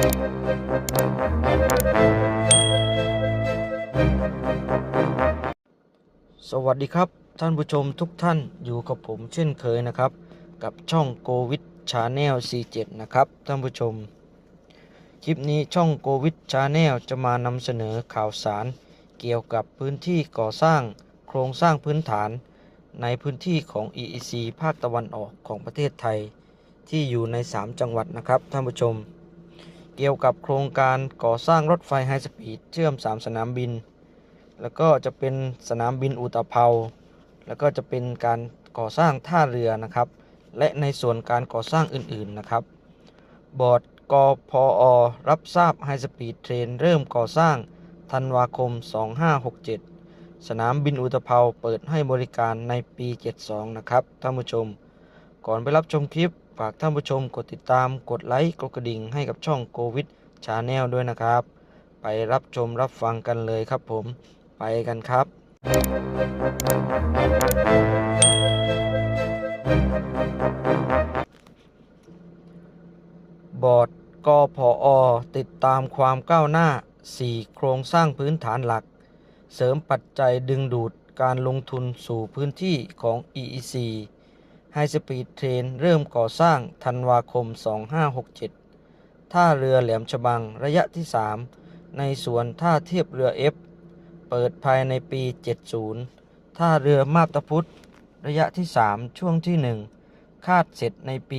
สวัสดีครับท่านผู้ชมทุกท่านอยู่กับผมเช่นเคยนะครับ กับช่องโกวิดชาแนล C7 นะครับท่านผู้ชม คลิปนี้ช่องโกวิดชาแนลจะมานำเสนอข่าวสาร เกี่ยวกับพื้นที่ก่อสร้างโครงสร้างพื้นฐาน ในพื้นที่ของ EEC ภาคตะวันออกของประเทศไทย ที่อยู่ใน 3 จังหวัดนะครับท่านผู้ชม เกี่ยวกับโครงการก่อสร้างรถไฟไฮสปีดเชื่อม 3 สนามบิน แล้วก็จะเป็นสนามบินอุตภเปาแล้วก็จะเป็นการก่อสร้างท่าเรือนะครับ และในส่วนการก่อสร้างอื่นๆนะครับ บอร์ดกพอรับทราบไฮสปีดเทรนเริ่มก่อสร้างธันวาคม 2567 สนามบินอุตภเปาเปิดให้บริการในปี 72 นะครับท่านผู้ชม ก่อนไปรับชมคลิป ฝากท่านผู้ชมกดติดตามกดไลค์กดกระดิ่งให้กับช่องโควิดชาแนลด้วยนะครับ ไปรับชมรับฟังกันเลยครับผมไปกันครับ บอร์ดกพอติดตามความก้าวหน้า 4 โครงสร้างพื้นฐานหลัก เสริมปัจจัยดึงดูดการลงทุนสู่พื้นที่ของ EEC High Speed Train เริ่มก่อสร้างธันวาคม 2567 ท่าเรือแหลมฉบังระยะที่ 3 ในส่วนท่าเทียบเรือ F เปิดภายในปี 70 ท่าเรือมาบตาพุธระยะที่ 3 ช่วงที่ 1 คาดเสร็จในปี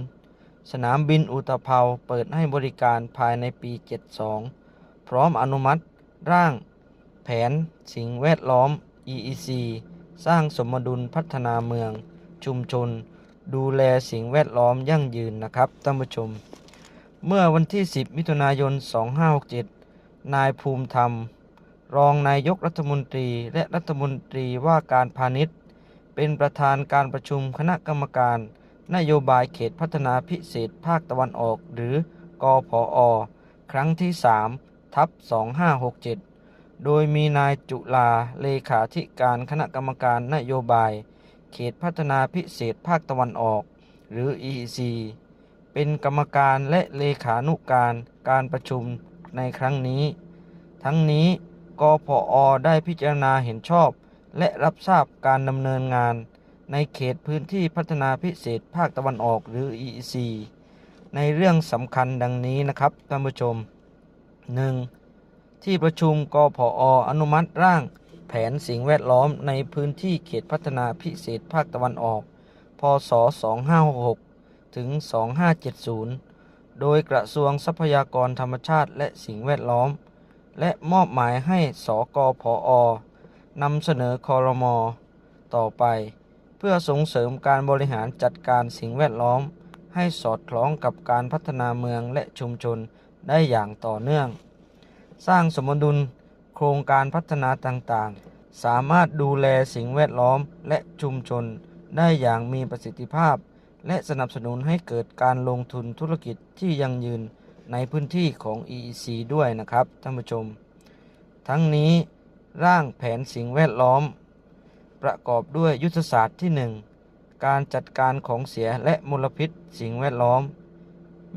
70 สนามบินอุตภเปาเปิดให้บริการภายในปี 72 พร้อมอนุมัติร่าง แผนสิ่งแวดล้อม EEC สร้างสมดุลพัฒนาเมือง ชุมชน ดูแลสิ่งแวดล้อมยั่งยืนนะครับท่านผู้ชม เมื่อวันที่ 10 มิถุนายน 2567 นายภูมิธรรม รองนายกรัฐมนตรีและรัฐมนตรีว่าการพาณิชย์ เป็นประธานการประชุมคณะกรรมการ นโยบายเขตพัฒนาพิเศษภาคตะวันออก หรือกอพอครั้งที่ 3 ทับ 2567 โดยมีนายจุลาเลขาธิการคณะกรรมการนโยบาย เขตพัฒนาพิเศษภาคตะวันออก หรือ EEC เป็นกรรมการและเลขานุการการประชุมในครั้งนี้ ทั้งนี้กพอได้พิจารณาเห็นชอบ และรับทราบการดำเนินงาน ในเขตพื้นที่พัฒนาพิเศษภาคตะวันออกหรือ EEC ในเรื่องสำคัญดังนี้นะครับท่านผู้ชม 1. ที่ประชุมกพออนุมัติร่าง แผนสิ่งแวดล้อมในพื้นที่เขตพัฒนาพิเศษภาคตะวันออก พศ 2566 ถึง 2570 โดยกระทรวงทรัพยากรธรรมชาติและสิ่งแวดล้อม และมอบหมายให้สกพอนำเสนอคอรมอต่อไป เพื่อส่งเสริมการบริหารจัดการสิ่งแวดล้อม ให้สอดคล้องกับการพัฒนาเมืองและชุมชนได้อย่างต่อเนื่อง สร้างสมดุล โครงการพัฒนาต่างๆ สามารถดูแลสิ่งแวดล้อมและชุมชน ได้อย่างมีประสิทธิภาพ และสนับสนุนให้เกิดการลงทุนธุรกิจที่ยั่งยืนในพื้นที่ของ EEC ด้วยนะครับท่านผู้ชม ทั้งนี้ร่างแผนสิ่งแวดล้อม ประกอบด้วยยุทธศาสตร์ที่ 1 การจัดการของเสียและมลพิษสิ่งแวดล้อม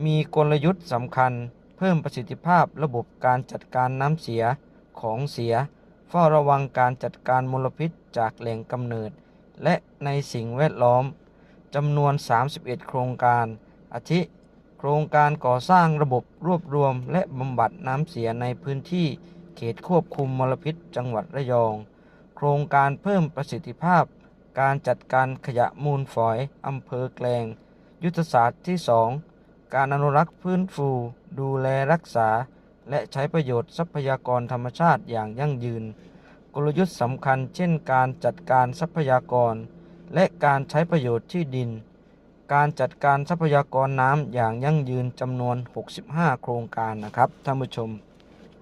มีกลยุทธ์สำคัญ เพิ่มประสิทธิภาพระบบการจัดการน้ำเสีย ของเสีย เฝ้าระวังการจัดการมลพิษจากแหล่งกำเนิด และในสิ่งแวดล้อมจำนวน 31 โครงการ อาทิ โครงการก่อสร้างระบบรวบรวมและบำบัดน้ำเสียในพื้นที่เขตควบคุมมลพิษจังหวัดระยอง โครงการเพิ่มประสิทธิภาพ การจัดการขยะมูลฝอยอำเภอแกลง ยุทธศาสตร์ที่ 2 การอนุรักษ์พื้นฟู ดูแลรักษา และใช้ประโยชน์ทรัพยากรธรรมชาติอย่างยั่งยืน กลยุทธ์สำคัญเช่นการจัดการทรัพยากร และการใช้ประโยชน์ที่ดิน การจัดการทรัพยากรน้ำอย่างยั่งยืนจำนวน 65 โครงการนะครับท่านผู้ชม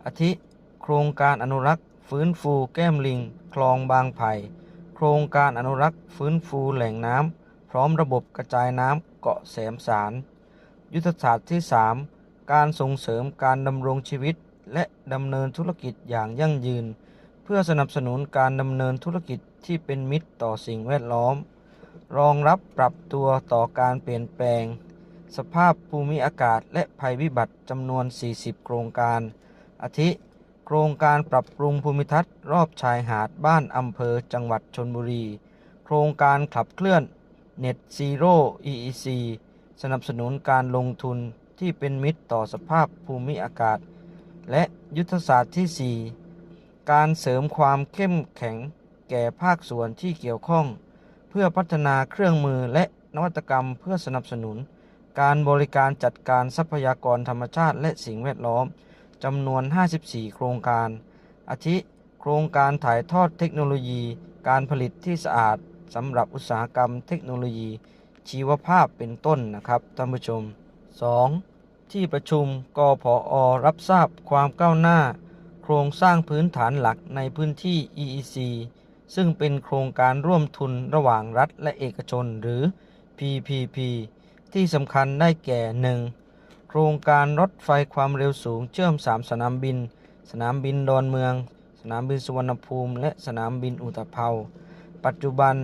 อาทิ โครงการอนุรักษ์ฟื้นฟูแก้มลิง คลองบางไผ่ โครงการอนุรักษ์ฟื้นฟูแหล่งน้ำพร้อมระบบกระจายน้ำเกาะแสมสาร ยุทธศาสตร์ที่ 3 การส่งเสริมการดำรงชีวิต และดำเนินธุรกิจอย่างยั่งยืน เพื่อสนับสนุนการดำเนินธุรกิจที่เป็นมิตรต่อสิ่งแวดล้อม รองรับปรับตัวต่อการเปลี่ยนแปลง สภาพภูมิอากาศและภัยพิบัติจำนวน 40 โครงการ อาทิ โครงการปรับปรุงภูมิทัศน์ รอบชายหาดบ้านอำเภอจังหวัดชนบุรี โครงการขับเคลื่อน Net Zero EEC สนับสนุนการลงทุน ที่เป็นมิตรต่อสภาพภูมิอากาศ และยุทธศาสตร์ที่ 4 การเสริมความเข้มแข็งแก่ภาคส่วนที่เกี่ยวข้อง เพื่อพัฒนาเครื่องมือและนวัตกรรมเพื่อสนับสนุน การบริการจัดการทรัพยากรธรรมชาติและสิ่งแวดล้อมจำนวน 54 โครงการ อาทิ โครงการถ่ายทอดเทคโนโลยี การผลิตที่สะอาดสำหรับอุตสาหกรรมเทคโนโลยี ชีวภาพเป็นต้นนะครับท่านผู้ชม 2. ที่ประชุมกพอรับทราบความก้าวหน้า โครงสร้างพื้นฐานหลักในพื้นที่ EEC ซึ่งเป็นโครงการร่วมทุนระหว่างรัฐและเอกชนหรือ PPP ที่สำคัญได้แก่ 1. โครงการรถไฟความเร็วสูงเชื่อม 3 สนามบิน สนามบินดอนเมือง สนามบินสุวรรณภูมิ และสนามบินอุตภเปาปัจจุบัน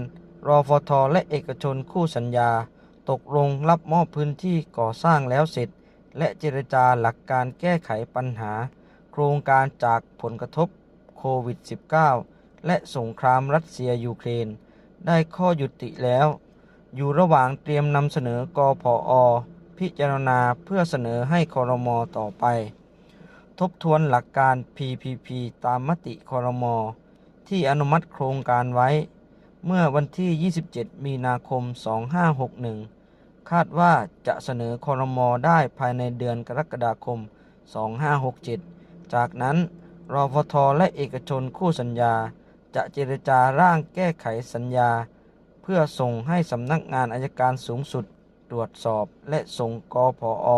รอฟท และเอกชนคู่สัญญา ตกลงรับมอบพื้นที่ก่อสร้างแล้วเสร็จ และเจรจาหลักการแก้ไขปัญหา โครงการจากผลกระทบโควิด -19 และสงครามรัสเซียยูเครน ได้ข้อยุติแล้ว อยู่ระหว่างเตรียมนำเสนอกพอพิจารณาเพื่อเสนอให้คอรมอต่อไป ทบทวนหลักการ PPP ตามมติคอรมอที่อนุมัติโครงการไว้ เมื่อวันที่ 27 มีนาคม 2561 คาดว่าจะเสนอคอรมอได้ภายในเดือนกรกฎาคม 2567 จากนั้นรฟทและเอกชนคู่สัญญา จะเจรจาร่างแก้ไขสัญญา เพื่อส่งให้สำนักงานอายการสูงสุด ตรวจสอบและส่งกพอ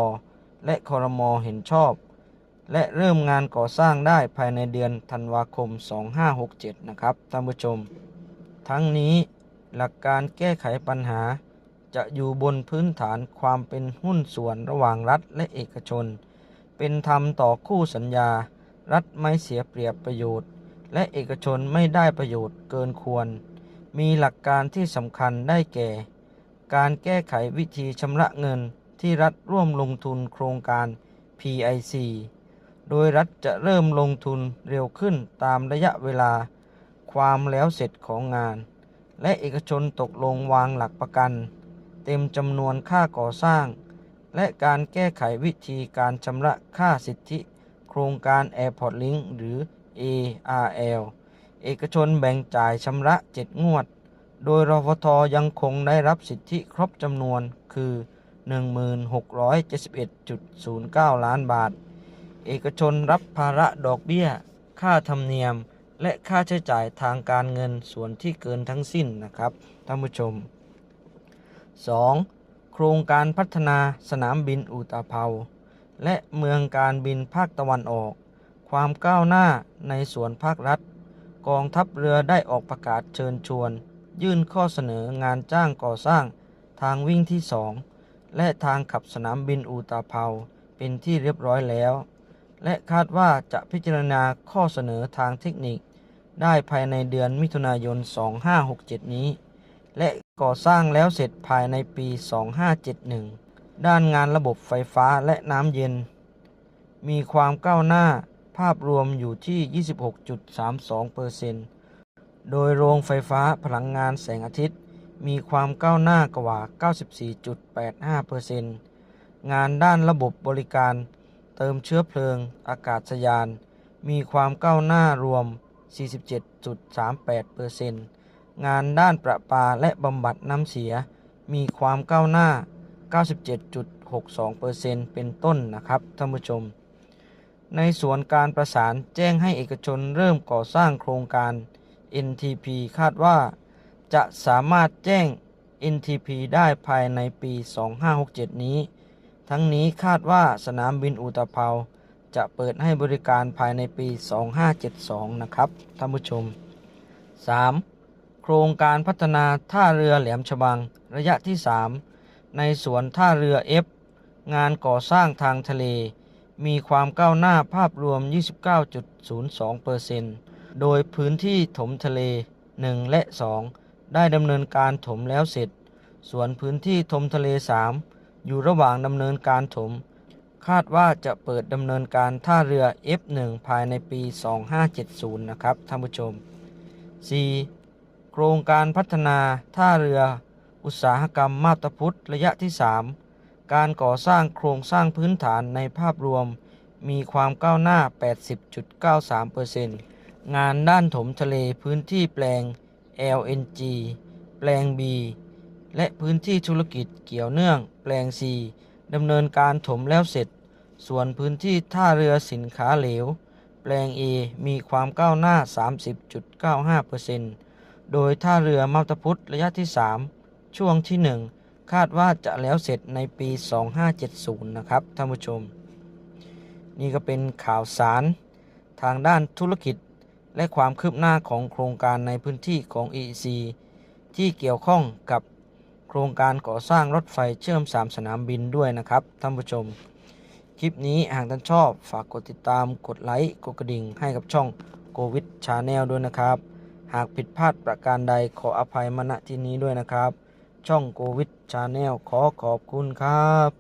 และคอรมอเห็นชอบ และเริ่มงานก่อสร้างได้ภายในเดือนธันวาคม 2567 นะครับท่านผู้ชม ทั้งนี้หลักการแก้ไขปัญหา จะอยู่บนพื้นฐานความเป็นหุ้นส่วนระหว่างรัฐและเอกชน เป็นธรรมต่อคู่สัญญา รัฐไม่เสียเปรียบประโยชน์ และเอกชนไม่ได้ประโยชน์เกินควร มีหลักการที่สำคัญได้แก่ การแก้ไขวิธีชำระเงินที่รัฐร่วมลงทุนโครงการ PIC โดยรัฐจะเริ่มลงทุนเร็วขึ้นตามระยะเวลา ความแล้วเสร็จของงาน และเอกชนตกลงวางหลักประกัน เต็มจำนวนค่าก่อสร้าง และการแก้ไขวิธีการชำระค่าสิทธิ โครงการ Airport Link หรือ ARL เอกชนแบ่งจ่ายชำระ 7 งวด โดยรฟทยังคงได้รับสิทธิครบจำนวนคือ 1671.09 ล้านบาท เอกชนรับภาระดอกเบี้ย ค่าธรรมเนียม และค่าใช้จ่ายทางการเงินส่วนที่เกินทั้งสิ้นนะครับท่านผู้ชม 2. โครงการพัฒนาสนามบินอุตภเปาและเมืองการบินภาคตะวันออก ความก้าวหน้าในส่วนภาครัฐ กองทัพเรือได้ออกประกาศเชิญชวน ยื่นข้อเสนองานจ้างก่อสร้างทางวิ่งที่ 2 และทางขับสนามบินอุตภเปาเป็นที่เรียบร้อยแล้ว และคาดว่าจะพิจารณาข้อเสนอทางเทคนิค ได้ภายในเดือนมิถุนายน 2567 นี้ และ ก่อสร้างแล้วเสร็จภายในปี 2571 ด้านงานระบบไฟฟ้าและน้ำเย็น มีความก้าวหน้าภาพรวมอยู่ที่ 26.32%โดยโรงไฟฟ้าพลังงานแสงอาทิตย์ มีความก้าวหน้ากว่า 94.85%งานด้านระบบบริการ เติมเชื้อเพลิง อากาศยาน มีความก้าวหน้ารวม 47.38% งานด้านประปาและบำบัดน้ำเสีย มีความก้าวหน้า 97.62%เป็นต้นนะครับท่านผู้ชม ในส่วนการประสานแจ้งให้เอกชนเริ่มก่อสร้างโครงการ NTP คาดว่า จะสามารถแจ้ง NTP ได้ภายในปี 2567 นี้ ทั้งนี้คาดว่าสนามบินอุตภเปาจะเปิดให้บริการภายในปี 2572 นะครับท่านผู้ชม 3. โครงการพัฒนาท่าเรือแหลมฉบังระยะที่ 3 ในสวนท่าเรือ F งานก่อสร้างทางทะเล มีความก้าวหน้าภาพรวม 29.02%โดยพื้นที่ถมทะเล 1 และ 2 ได้ดำเนินการถมแล้วเสร็จ ส่วนพื้นที่ถมทะเล 3 อยู่ระหว่างดำเนินการถม คาดว่าจะเปิดดำเนินการท่าเรือ F1 ภายในปี 2570 นะครับท่านผู้ชม 4. โครงการพัฒนาท่าเรือ อุตสาหกรรมมาตาพุทธระยะที่ 3 การก่อสร้างโครงสร้างพื้นฐานในภาพรวม มีความก้าวหน้า 80.93%งานด้านถมทะเลพื้นที่แปลง LNG แปลง B และพื้นที่ธุรกิจเกี่ยวเนื่อง แปลง C ดำเนินการถมแล้วเสร็จ ส่วนพื้นที่ท่าเรือสินค้าเหลว แปลง A มีความก้าวหน้า 30.95% โดยท่าเรือมาตพุทธระยะที่ 3 ช่วงที่ 1 คาดว่าจะแล้วเสร็จในปี 2570 นะครับท่านผู้ชม นี่ก็เป็นข่าวสารทางด้านธุรกิจและความคืบหน้าของโครงการในพื้นที่ของ EEC ที่เกี่ยวข้องกับโครงการก่อสร้างรถไฟเชื่อม 3 สนามบินด้วยนะครับท่านผู้ชม คลิปนี้หากท่านชอบฝากกดติดตามกดไลค์กดกระดิ่งให้กับช่องโกวิดชาแนลด้วยนะครับ หากผิดพลาดประการใดขออภัยมณที่นี้ด้วยนะครับ ช่องโควิดชาแนลขอขอบคุณครับ